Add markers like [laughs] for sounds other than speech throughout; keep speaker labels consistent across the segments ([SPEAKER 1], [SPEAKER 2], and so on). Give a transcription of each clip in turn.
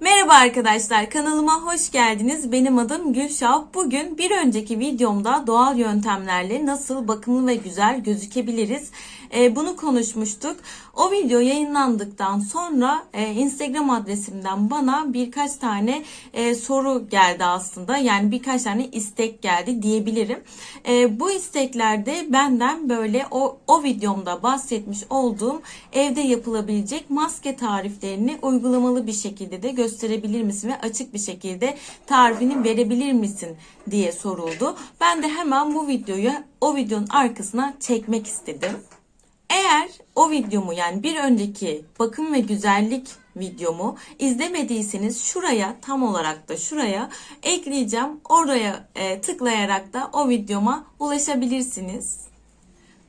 [SPEAKER 1] Me Merhaba arkadaşlar kanalıma hoş geldiniz. Benim adım Gülşah. Bugün bir önceki videomda doğal yöntemlerle nasıl bakımlı ve güzel gözükebiliriz e, bunu konuşmuştuk. O video yayınlandıktan sonra e, Instagram adresimden bana birkaç tane e, soru geldi aslında. Yani birkaç tane istek geldi diyebilirim. Bu isteklerde benden böyle o, o videomda bahsetmiş olduğum evde yapılabilecek maske tariflerini uygulamalı bir şekilde de gösterebilir misin ve açık bir şekilde tarifini verebilir misin diye soruldu. Ben de hemen bu videoyu o videonun arkasına çekmek istedim. Eğer o videomu yani bir önceki bakım ve güzellik videomu izlemediyseniz şuraya tam olarak da şuraya ekleyeceğim. Oraya e, tıklayarak da o videoma ulaşabilirsiniz.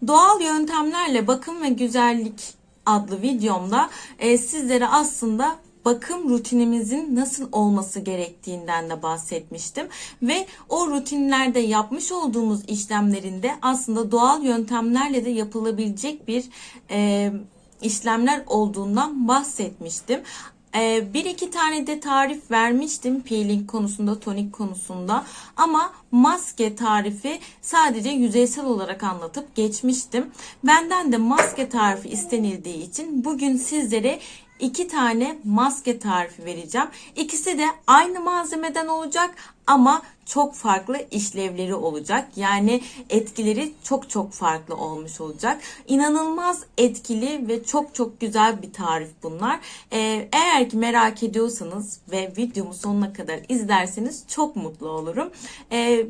[SPEAKER 1] Doğal yöntemlerle bakım ve güzellik adlı videomda e, sizlere aslında bakım rutinimizin nasıl olması gerektiğinden de bahsetmiştim ve o rutinlerde yapmış olduğumuz işlemlerinde aslında doğal yöntemlerle de yapılabilecek bir e, işlemler olduğundan bahsetmiştim. Ee, bir iki tane de tarif vermiştim peeling konusunda, tonik konusunda ama maske tarifi sadece yüzeysel olarak anlatıp geçmiştim. Benden de maske tarifi istenildiği için bugün sizlere iki tane maske tarifi vereceğim. İkisi de aynı malzemeden olacak ama çok farklı işlevleri olacak. Yani etkileri çok çok farklı olmuş olacak. İnanılmaz etkili ve çok çok güzel bir tarif bunlar. Ee, eğer ki merak ediyorsanız ve videomu sonuna kadar izlerseniz çok mutlu olurum. Ee,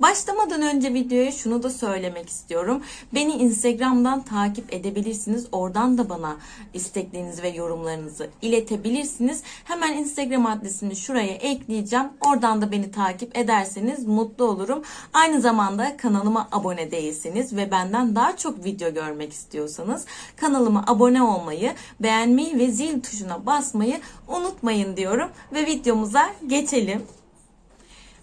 [SPEAKER 1] Başlamadan önce videoya şunu da söylemek istiyorum. Beni Instagram'dan takip edebilirsiniz. Oradan da bana isteklerinizi ve yorumlarınızı iletebilirsiniz. Hemen Instagram adresimi şuraya ekleyeceğim. Oradan da beni takip ederseniz mutlu olurum. Aynı zamanda kanalıma abone değilseniz ve benden daha çok video görmek istiyorsanız kanalıma abone olmayı, beğenmeyi ve zil tuşuna basmayı unutmayın diyorum ve videomuza geçelim.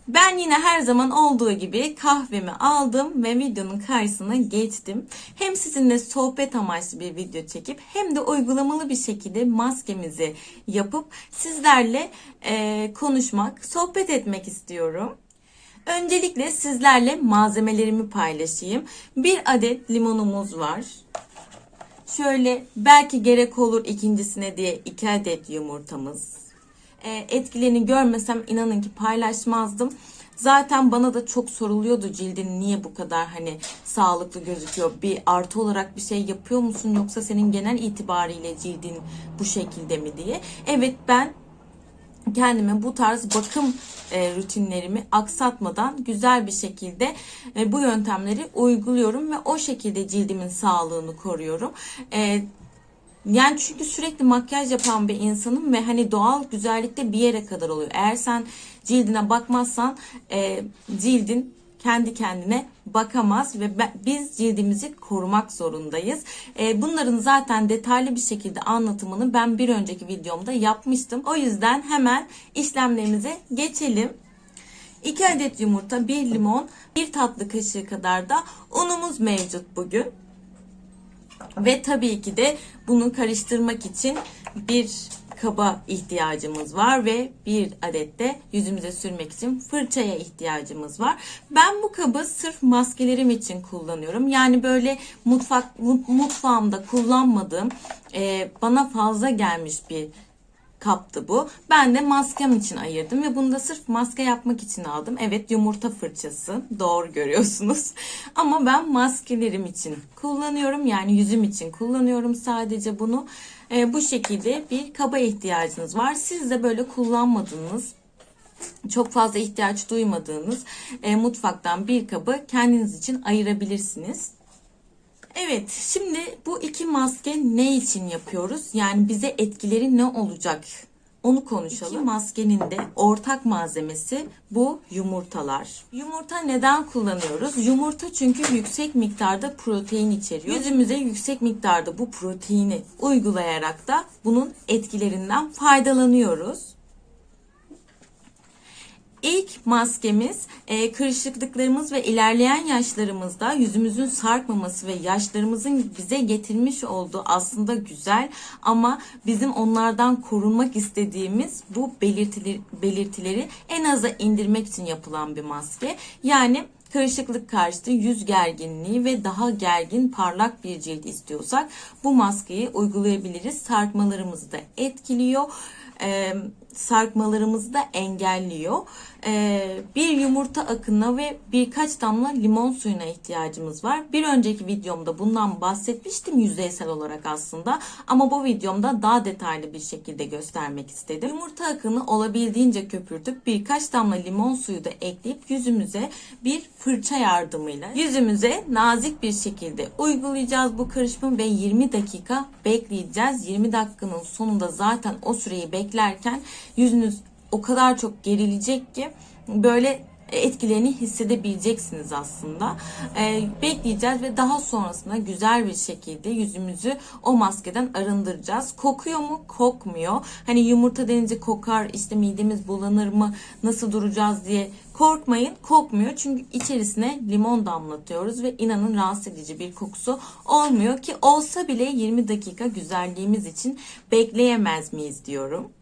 [SPEAKER 1] Ben yine her zaman olduğu gibi kahvemi aldım ve videonun karşısına geçtim. Hem sizinle sohbet amaçlı bir video çekip hem de uygulamalı bir şekilde maskemizi yapıp sizlerle e, konuşmak, sohbet etmek istiyorum. Öncelikle sizlerle malzemelerimi paylaşayım. Bir adet limonumuz var. Şöyle belki gerek olur ikincisine diye iki adet yumurtamız etkilerini görmesem inanın ki paylaşmazdım. Zaten bana da çok soruluyordu cildin niye bu kadar hani sağlıklı gözüküyor? Bir artı olarak bir şey yapıyor musun yoksa senin genel itibariyle cildin bu şekilde mi diye. Evet ben kendime bu tarz bakım e, rutinlerimi aksatmadan güzel bir şekilde e, bu yöntemleri uyguluyorum ve o şekilde cildimin sağlığını koruyorum. E, yani çünkü sürekli makyaj yapan bir insanım ve hani doğal güzellikte bir yere kadar oluyor. Eğer sen cildine bakmazsan e, cildin kendi kendine bakamaz ve biz cildimizi korumak zorundayız. E, bunların zaten detaylı bir şekilde anlatımını ben bir önceki videomda yapmıştım. O yüzden hemen işlemlerimize geçelim. 2 adet yumurta, 1 limon, 1 tatlı kaşığı kadar da unumuz mevcut bugün. Ve tabii ki de bunu karıştırmak için bir kaba ihtiyacımız var ve bir adet de yüzümüze sürmek için fırçaya ihtiyacımız var. Ben bu kabı sırf maskelerim için kullanıyorum. Yani böyle mutfak mutfağımda kullanmadığım bana fazla gelmiş bir kaptı bu. Ben de maskem için ayırdım ve bunu da sırf maske yapmak için aldım. Evet yumurta fırçası doğru görüyorsunuz. [laughs] Ama ben maskelerim için kullanıyorum. Yani yüzüm için kullanıyorum sadece bunu. E, bu şekilde bir kaba ihtiyacınız var. Siz de böyle kullanmadığınız çok fazla ihtiyaç duymadığınız e, mutfaktan bir kabı kendiniz için ayırabilirsiniz. Evet, şimdi bu iki maske ne için yapıyoruz? Yani bize etkileri ne olacak? Onu konuşalım. İki maskenin de ortak malzemesi bu yumurtalar. Yumurta neden kullanıyoruz? Yumurta çünkü yüksek miktarda protein içeriyor. Yüzümüze yüksek miktarda bu proteini uygulayarak da bunun etkilerinden faydalanıyoruz. İlk maskemiz e, kırışıklıklarımız ve ilerleyen yaşlarımızda yüzümüzün sarkmaması ve yaşlarımızın bize getirmiş olduğu aslında güzel ama bizim onlardan korunmak istediğimiz bu belirtileri, belirtileri en aza indirmek için yapılan bir maske. Yani kırışıklık karşıtı yüz gerginliği ve daha gergin parlak bir cilt istiyorsak bu maskeyi uygulayabiliriz. Sarkmalarımızı da etkiliyor. Ee, sarkmalarımızı da engelliyor. Ee, bir yumurta akına ve birkaç damla limon suyuna ihtiyacımız var. Bir önceki videomda bundan bahsetmiştim yüzeysel olarak aslında. Ama bu videomda daha detaylı bir şekilde göstermek istedim. Yumurta akını olabildiğince köpürtüp birkaç damla limon suyu da ekleyip yüzümüze bir fırça yardımıyla yüzümüze nazik bir şekilde uygulayacağız bu karışımı ve 20 dakika bekleyeceğiz. 20 dakikanın sonunda zaten o süreyi beklerken yüzünüz o kadar çok gerilecek ki böyle etkilerini hissedebileceksiniz aslında. Ee, bekleyeceğiz ve daha sonrasında güzel bir şekilde yüzümüzü o maskeden arındıracağız. Kokuyor mu? Kokmuyor. Hani yumurta denince kokar, işte midemiz bulanır mı, nasıl duracağız diye korkmayın. Kokmuyor çünkü içerisine limon damlatıyoruz ve inanın rahatsız edici bir kokusu olmuyor ki olsa bile 20 dakika güzelliğimiz için bekleyemez miyiz diyorum.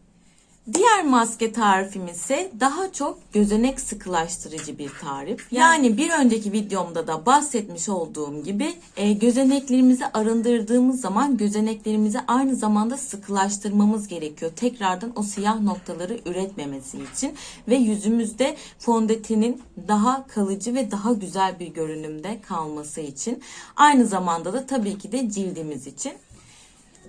[SPEAKER 1] Diğer maske tarifim ise daha çok gözenek sıkılaştırıcı bir tarif. Yani bir önceki videomda da bahsetmiş olduğum gibi e, gözeneklerimizi arındırdığımız zaman gözeneklerimizi aynı zamanda sıkılaştırmamız gerekiyor. Tekrardan o siyah noktaları üretmemesi için ve yüzümüzde fondötenin daha kalıcı ve daha güzel bir görünümde kalması için. Aynı zamanda da tabii ki de cildimiz için.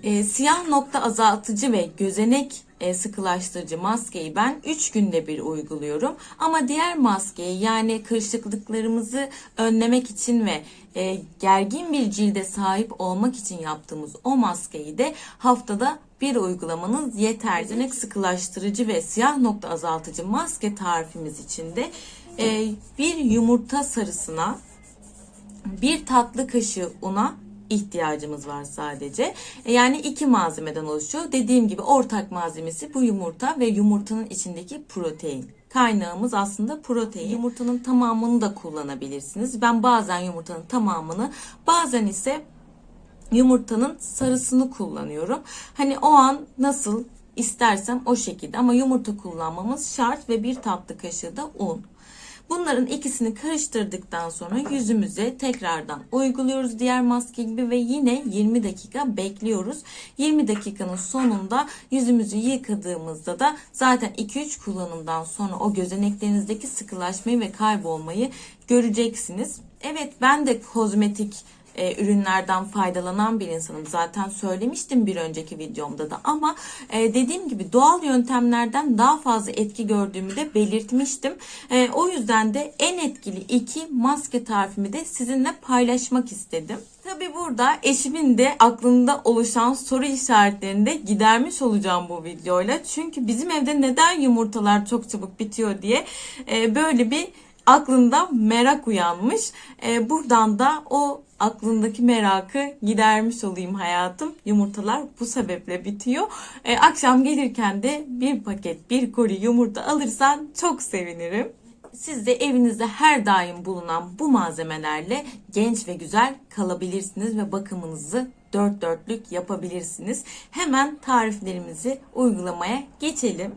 [SPEAKER 1] E, siyah nokta azaltıcı ve gözenek e, sıkılaştırıcı maskeyi ben 3 günde bir uyguluyorum. Ama diğer maskeyi yani kırışıklıklarımızı önlemek için ve e, gergin bir cilde sahip olmak için yaptığımız o maskeyi de haftada bir uygulamanız yeterli. Gözenek sıkılaştırıcı ve siyah nokta azaltıcı maske tarifimiz için de e, bir yumurta sarısına bir tatlı kaşığı una ihtiyacımız var sadece. E, Yani iki malzemeden oluşuyor. Dediğim gibi ortak malzemesi bu yumurta ve yumurtanın içindeki protein. Kaynağımız aslında protein. Yumurtanın tamamını da kullanabilirsiniz. Ben bazen yumurtanın tamamını, bazen ise yumurtanın sarısını kullanıyorum. Hani o an nasıl istersem o şekilde ama yumurta kullanmamız şart ve bir tatlı kaşığı da un. Bunların ikisini karıştırdıktan sonra yüzümüze tekrardan uyguluyoruz diğer maske gibi ve yine 20 dakika bekliyoruz. 20 dakikanın sonunda yüzümüzü yıkadığımızda da zaten 2-3 kullanımdan sonra o gözeneklerinizdeki sıkılaşmayı ve kaybolmayı göreceksiniz. Evet ben de kozmetik e, ürünlerden faydalanan bir insanım. Zaten söylemiştim bir önceki videomda da ama e, dediğim gibi doğal yöntemlerden daha fazla etki gördüğümü de belirtmiştim. E, o yüzden de en etkili iki maske tarifimi de sizinle paylaşmak istedim. Tabi burada eşimin de aklında oluşan soru işaretlerini de gidermiş olacağım bu videoyla. Çünkü bizim evde neden yumurtalar çok çabuk bitiyor diye e, böyle bir aklında merak uyanmış. E, buradan da o aklındaki merakı gidermiş olayım hayatım. Yumurtalar bu sebeple bitiyor. E, akşam gelirken de bir paket bir koli yumurta alırsan çok sevinirim. Siz de evinizde her daim bulunan bu malzemelerle genç ve güzel kalabilirsiniz ve bakımınızı dört dörtlük yapabilirsiniz. Hemen tariflerimizi uygulamaya geçelim.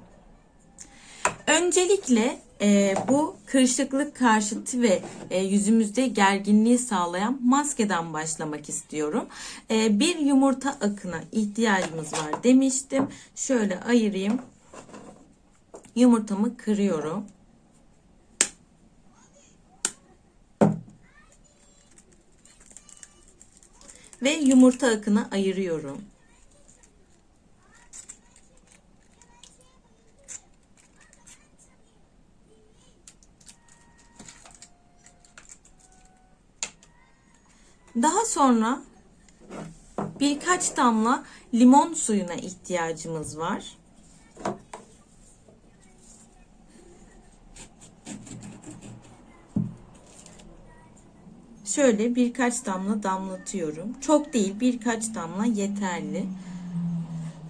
[SPEAKER 1] Öncelikle e, bu kırışıklık karşıtı ve e, yüzümüzde gerginliği sağlayan maskeden başlamak istiyorum. E, bir yumurta akına ihtiyacımız var demiştim. Şöyle ayırayım. Yumurtamı kırıyorum. Ve yumurta akını ayırıyorum. Daha sonra birkaç damla limon suyuna ihtiyacımız var. Şöyle birkaç damla damlatıyorum. Çok değil birkaç damla yeterli.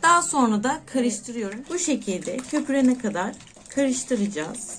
[SPEAKER 1] Daha sonra da karıştırıyorum. Bu şekilde köpürene kadar karıştıracağız.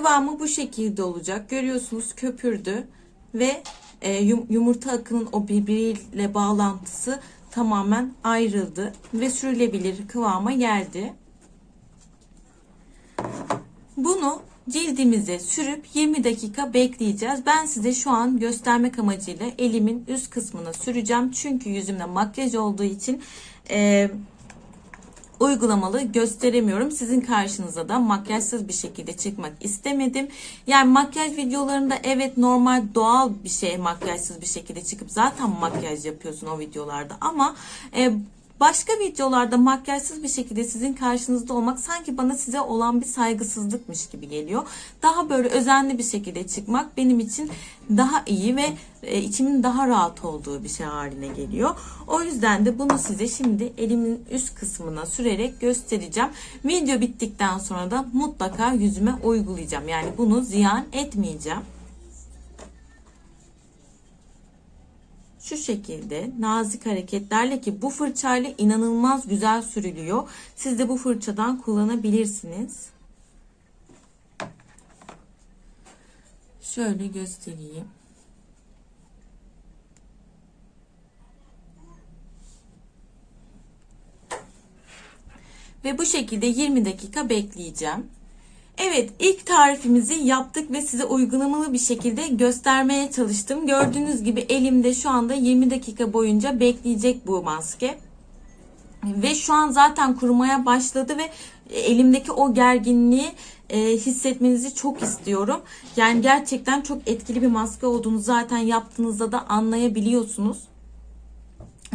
[SPEAKER 1] Kıvamı bu şekilde olacak. Görüyorsunuz köpürdü ve e, yum- yumurta akının o birbiriyle bağlantısı tamamen ayrıldı ve sürülebilir kıvama geldi. Bunu cildimize sürüp 20 dakika bekleyeceğiz. Ben size şu an göstermek amacıyla elimin üst kısmına süreceğim. Çünkü yüzümde makyaj olduğu için e, uygulamalı gösteremiyorum. Sizin karşınıza da makyajsız bir şekilde çıkmak istemedim. Yani makyaj videolarında evet normal doğal bir şey makyajsız bir şekilde çıkıp zaten makyaj yapıyorsun o videolarda ama e, Başka videolarda makyajsız bir şekilde sizin karşınızda olmak sanki bana size olan bir saygısızlıkmış gibi geliyor. Daha böyle özenli bir şekilde çıkmak benim için daha iyi ve e, içimin daha rahat olduğu bir şey haline geliyor. O yüzden de bunu size şimdi elimin üst kısmına sürerek göstereceğim. Video bittikten sonra da mutlaka yüzüme uygulayacağım. Yani bunu ziyan etmeyeceğim. Şu şekilde nazik hareketlerle ki bu fırçayla inanılmaz güzel sürülüyor. Siz de bu fırçadan kullanabilirsiniz. Şöyle göstereyim. Ve bu şekilde 20 dakika bekleyeceğim. Evet ilk tarifimizi yaptık ve size uygulamalı bir şekilde göstermeye çalıştım. Gördüğünüz gibi elimde şu anda 20 dakika boyunca bekleyecek bu maske. Ve şu an zaten kurumaya başladı ve elimdeki o gerginliği e, hissetmenizi çok istiyorum. Yani gerçekten çok etkili bir maske olduğunu zaten yaptığınızda da anlayabiliyorsunuz.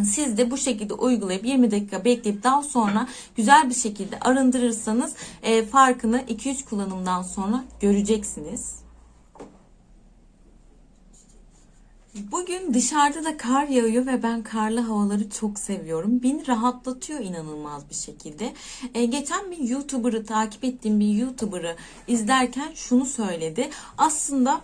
[SPEAKER 1] Siz de bu şekilde uygulayıp 20 dakika bekleyip daha sonra güzel bir şekilde arındırırsanız e, farkını 2-3 kullanımdan sonra göreceksiniz. Bugün dışarıda da kar yağıyor ve ben karlı havaları çok seviyorum. Beni rahatlatıyor inanılmaz bir şekilde. E, geçen bir YouTuber'ı takip ettiğim bir YouTuber'ı izlerken şunu söyledi. Aslında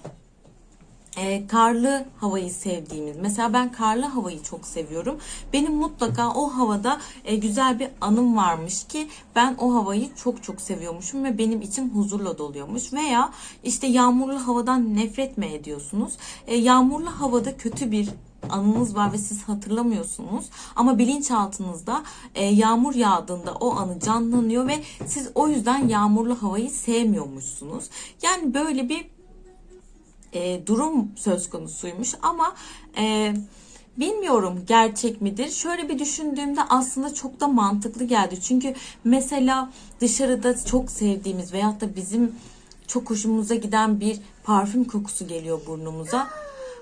[SPEAKER 1] e, karlı havayı sevdiğimiz. Mesela ben karlı havayı çok seviyorum. Benim mutlaka o havada e, güzel bir anım varmış ki ben o havayı çok çok seviyormuşum ve benim için huzurla doluyormuş. Veya işte yağmurlu havadan nefret mi ediyorsunuz? E, yağmurlu havada kötü bir anınız var ve siz hatırlamıyorsunuz ama bilinçaltınızda e, yağmur yağdığında o anı canlanıyor ve siz o yüzden yağmurlu havayı sevmiyormuşsunuz. Yani böyle bir e, durum söz konusuymuş ama e, bilmiyorum gerçek midir. Şöyle bir düşündüğümde aslında çok da mantıklı geldi. Çünkü mesela dışarıda çok sevdiğimiz veyahut da bizim çok hoşumuza giden bir parfüm kokusu geliyor burnumuza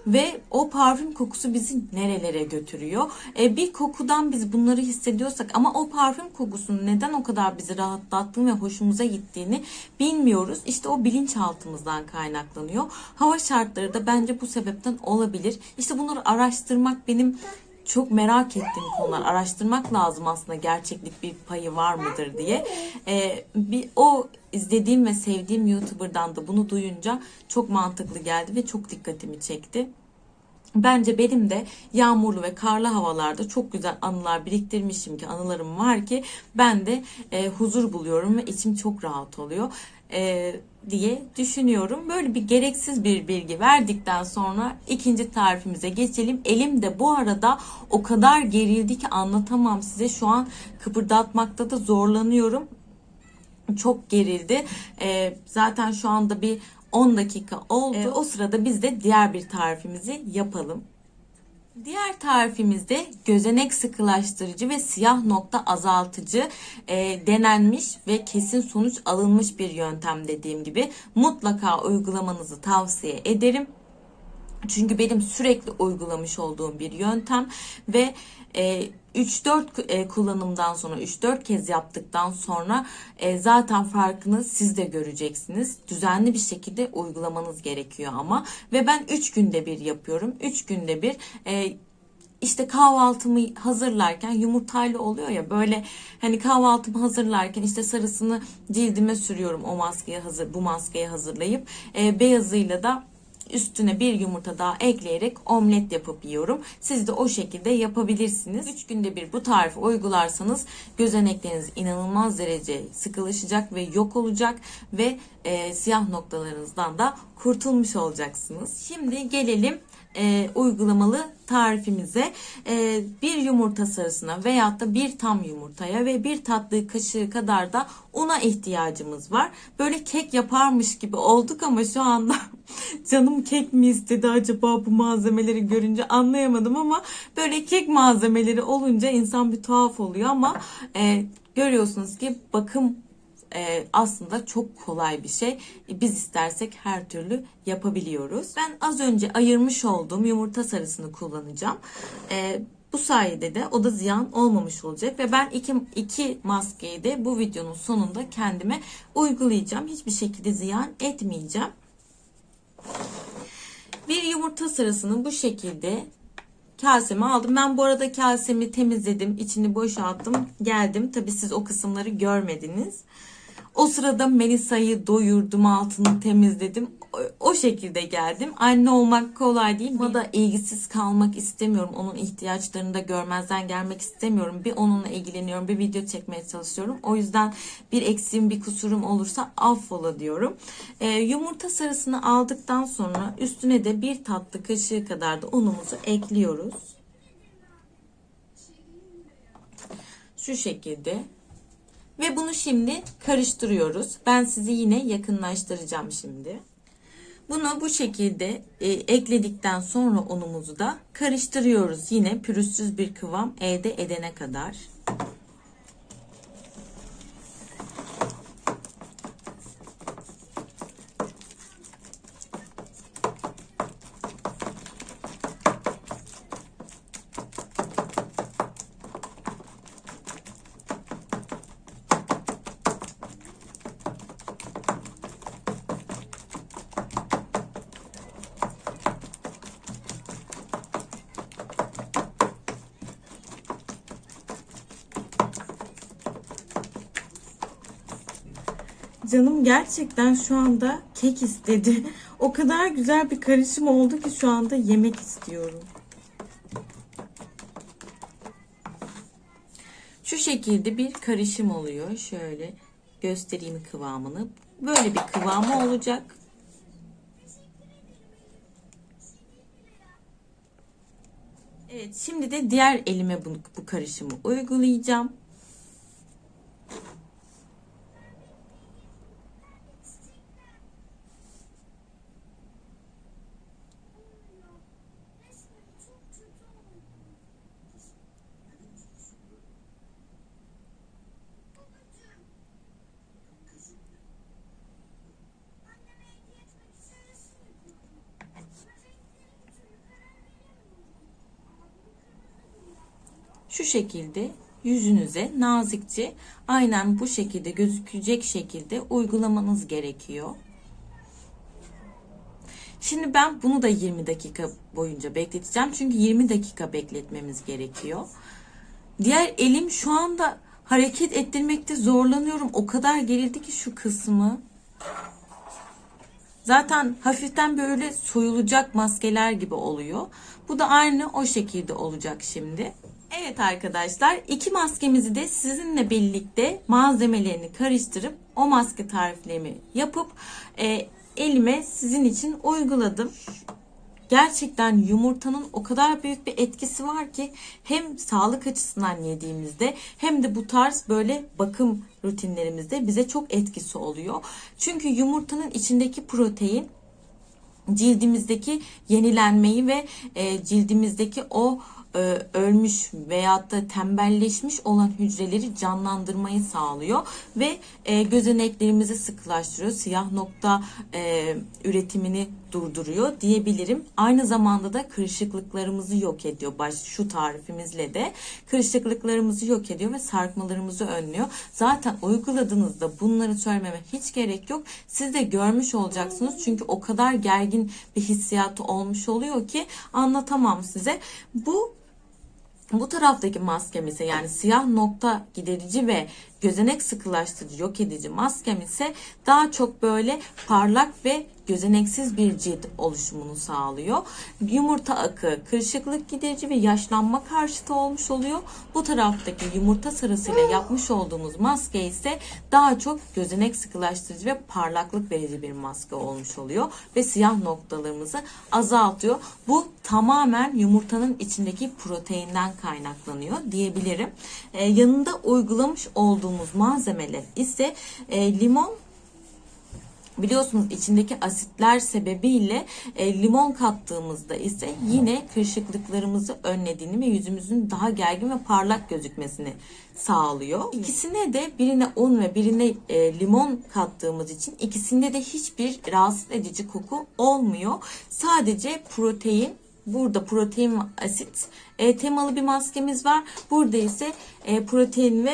[SPEAKER 1] ve o parfüm kokusu bizi nerelere götürüyor. E, bir kokudan biz bunları hissediyorsak ama o parfüm kokusunun neden o kadar bizi rahatlattığını ve hoşumuza gittiğini bilmiyoruz. İşte o bilinçaltımızdan kaynaklanıyor. Hava şartları da bence bu sebepten olabilir. İşte bunları araştırmak benim çok merak ettiğim konular araştırmak lazım aslında gerçeklik bir payı var mıdır diye. Ee, bir o izlediğim ve sevdiğim YouTuber'dan da bunu duyunca çok mantıklı geldi ve çok dikkatimi çekti. Bence benim de yağmurlu ve karlı havalarda çok güzel anılar biriktirmişim ki anılarım var ki ben de e, huzur buluyorum ve içim çok rahat oluyor e, diye düşünüyorum. Böyle bir gereksiz bir bilgi verdikten sonra ikinci tarifimize geçelim. Elim de bu arada o kadar gerildi ki anlatamam size. Şu an kıpırdatmakta da zorlanıyorum. Çok gerildi. E, zaten şu anda bir 10 dakika oldu. E, o sırada biz de diğer bir tarifimizi yapalım. Diğer tarifimizde gözenek sıkılaştırıcı ve siyah nokta azaltıcı e, denenmiş ve kesin sonuç alınmış bir yöntem dediğim gibi mutlaka uygulamanızı tavsiye ederim. Çünkü benim sürekli uygulamış olduğum bir yöntem ve e, 3-4 e, kullanımdan sonra 3-4 kez yaptıktan sonra e, zaten farkını siz de göreceksiniz. Düzenli bir şekilde uygulamanız gerekiyor ama ve ben 3 günde bir yapıyorum. 3 günde bir e, işte kahvaltımı hazırlarken yumurtayla oluyor ya böyle hani kahvaltımı hazırlarken işte sarısını cildime sürüyorum o maskeyi hazır bu maskeyi hazırlayıp beyazıyla da Üstüne bir yumurta daha ekleyerek omlet yapıp yiyorum. Siz de o şekilde yapabilirsiniz. 3 günde bir bu tarifi uygularsanız gözenekleriniz inanılmaz derece sıkılaşacak ve yok olacak ve e, siyah noktalarınızdan da kurtulmuş olacaksınız. Şimdi gelelim e, uygulamalı tarifimize e, bir yumurta sarısına veyahut da bir tam yumurtaya ve bir tatlı kaşığı kadar da una ihtiyacımız var. Böyle kek yaparmış gibi olduk ama şu anda [laughs] canım kek mi istedi acaba bu malzemeleri görünce anlayamadım ama böyle kek malzemeleri olunca insan bir tuhaf oluyor ama e, görüyorsunuz ki bakım e, aslında çok kolay bir şey. E, Biz istersek her türlü yapabiliyoruz. Ben az önce ayırmış olduğum yumurta sarısını kullanacağım. E, bu sayede de o da ziyan olmamış olacak ve ben iki, iki maskeyi de bu videonun sonunda kendime uygulayacağım. Hiçbir şekilde ziyan etmeyeceğim. Bir yumurta sarısını bu şekilde kaseme aldım. Ben bu arada kasemi temizledim. içini boşalttım. Geldim. Tabi siz o kısımları görmediniz. O sırada Melisa'yı doyurdum, altını temizledim. O, şekilde geldim. Anne olmak kolay değil. Ama da ilgisiz kalmak istemiyorum. Onun ihtiyaçlarını da görmezden gelmek istemiyorum. Bir onunla ilgileniyorum, bir video çekmeye çalışıyorum. O yüzden bir eksiğim, bir kusurum olursa affola diyorum. Ee, yumurta sarısını aldıktan sonra üstüne de bir tatlı kaşığı kadar da unumuzu ekliyoruz. Şu şekilde ve bunu şimdi karıştırıyoruz. Ben sizi yine yakınlaştıracağım şimdi. Bunu bu şekilde e, ekledikten sonra unumuzu da karıştırıyoruz. Yine pürüzsüz bir kıvam elde edene kadar. Canım gerçekten şu anda kek istedi. O kadar güzel bir karışım oldu ki şu anda yemek istiyorum. Şu şekilde bir karışım oluyor. Şöyle göstereyim kıvamını. Böyle bir kıvamı olacak. Evet, şimdi de diğer elime bu, bu karışımı uygulayacağım. Şu şekilde yüzünüze nazikçe aynen bu şekilde gözükecek şekilde uygulamanız gerekiyor. Şimdi ben bunu da 20 dakika boyunca bekleteceğim. Çünkü 20 dakika bekletmemiz gerekiyor. Diğer elim şu anda hareket ettirmekte zorlanıyorum. O kadar gerildi ki şu kısmı. Zaten hafiften böyle soyulacak maskeler gibi oluyor. Bu da aynı o şekilde olacak şimdi. Evet arkadaşlar iki maskemizi de sizinle birlikte malzemelerini karıştırıp o maske tariflerimi yapıp e, elime sizin için uyguladım. Gerçekten yumurtanın o kadar büyük bir etkisi var ki hem sağlık açısından yediğimizde hem de bu tarz böyle bakım rutinlerimizde bize çok etkisi oluyor. Çünkü yumurtanın içindeki protein cildimizdeki yenilenmeyi ve e, cildimizdeki o e, ölmüş veyahut da tembelleşmiş olan hücreleri canlandırmayı sağlıyor ve e, gözeneklerimizi sıkılaştırıyor. Siyah nokta e, üretimini durduruyor diyebilirim. Aynı zamanda da kırışıklıklarımızı yok ediyor. Baş şu tarifimizle de kırışıklıklarımızı yok ediyor ve sarkmalarımızı önlüyor. Zaten uyguladığınızda bunları söylememe hiç gerek yok. Siz de görmüş olacaksınız. Çünkü o kadar gergin bir hissiyatı olmuş oluyor ki anlatamam size. Bu bu taraftaki maskem ise yani siyah nokta giderici ve gözenek sıkılaştırıcı yok edici maskem ise daha çok böyle parlak ve gözeneksiz bir cilt oluşumunu sağlıyor. Yumurta akı kırışıklık giderici ve yaşlanma karşıtı olmuş oluyor. Bu taraftaki yumurta sarısıyla yapmış olduğumuz maske ise daha çok gözenek sıkılaştırıcı ve parlaklık verici bir maske olmuş oluyor ve siyah noktalarımızı azaltıyor. Bu tamamen yumurtanın içindeki proteinden kaynaklanıyor diyebilirim. Ee, yanında uygulamış olduğumuz malzemeler ise e, limon Biliyorsunuz içindeki asitler sebebiyle e, limon kattığımızda ise yine kırışıklıklarımızı önlediğini ve yüzümüzün daha gergin ve parlak gözükmesini sağlıyor. İkisine de birine un ve birine e, limon kattığımız için ikisinde de hiçbir rahatsız edici koku olmuyor. Sadece protein Burada protein ve asit e, temalı bir maskemiz var. Burada ise e, protein ve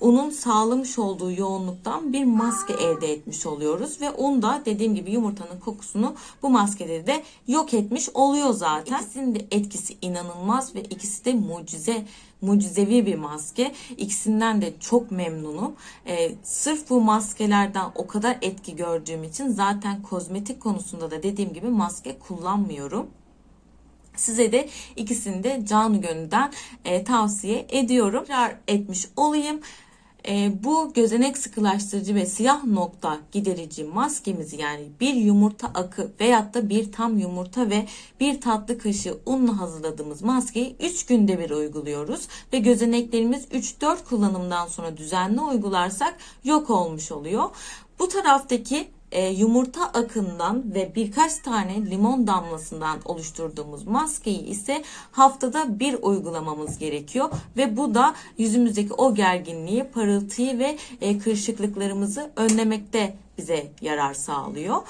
[SPEAKER 1] unun sağlamış olduğu yoğunluktan bir maske elde etmiş oluyoruz ve un da dediğim gibi yumurtanın kokusunu bu maskede de yok etmiş oluyor zaten. İkisinin de etkisi inanılmaz ve ikisi de mucize mucizevi bir maske. İkisinden de çok memnunum. Ee, sırf bu maskelerden o kadar etki gördüğüm için zaten kozmetik konusunda da dediğim gibi maske kullanmıyorum. Size de ikisini de canı gönülden e, tavsiye ediyorum. Tekrar etmiş olayım. E, bu gözenek sıkılaştırıcı ve siyah nokta giderici maskemizi yani bir yumurta akı veyahut da bir tam yumurta ve bir tatlı kaşığı unla hazırladığımız maskeyi 3 günde bir uyguluyoruz ve gözeneklerimiz 3-4 kullanımdan sonra düzenli uygularsak yok olmuş oluyor. Bu taraftaki e, yumurta akından ve birkaç tane limon damlasından oluşturduğumuz maskeyi ise haftada bir uygulamamız gerekiyor ve bu da yüzümüzdeki o gerginliği, parıltıyı ve e, kırışıklıklarımızı önlemekte bize yarar sağlıyor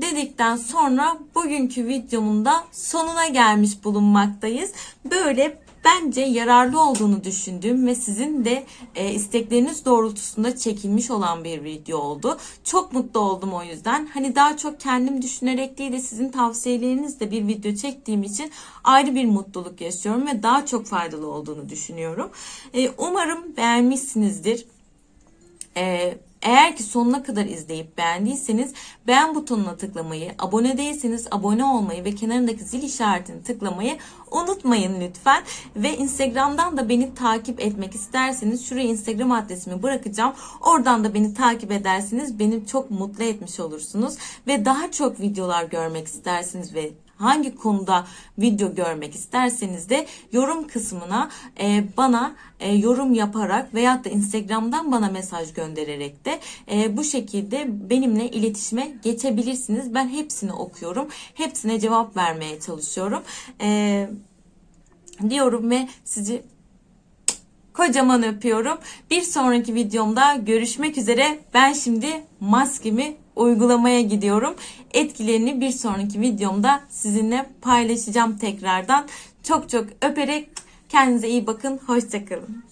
[SPEAKER 1] dedikten sonra bugünkü videomun da sonuna gelmiş bulunmaktayız. Böyle bence yararlı olduğunu düşündüğüm ve sizin de e, istekleriniz doğrultusunda çekilmiş olan bir video oldu. Çok mutlu oldum o yüzden. Hani daha çok kendim düşünerek değil de sizin tavsiyelerinizle bir video çektiğim için ayrı bir mutluluk yaşıyorum ve daha çok faydalı olduğunu düşünüyorum. E, umarım beğenmişsinizdir. Eee eğer ki sonuna kadar izleyip beğendiyseniz beğen butonuna tıklamayı, abone değilseniz abone olmayı ve kenarındaki zil işaretini tıklamayı unutmayın lütfen. Ve Instagram'dan da beni takip etmek isterseniz şuraya Instagram adresimi bırakacağım. Oradan da beni takip edersiniz. Beni çok mutlu etmiş olursunuz. Ve daha çok videolar görmek istersiniz ve hangi konuda video görmek isterseniz de yorum kısmına e, bana e, yorum yaparak veyahut da Instagram'dan bana mesaj göndererek de e, bu şekilde benimle iletişime geçebilirsiniz. Ben hepsini okuyorum. Hepsine cevap vermeye çalışıyorum. E, diyorum ve sizi kocaman öpüyorum. Bir sonraki videomda görüşmek üzere. Ben şimdi maskemi uygulamaya gidiyorum. Etkilerini bir sonraki videomda sizinle paylaşacağım tekrardan. Çok çok öperek kendinize iyi bakın. Hoşçakalın.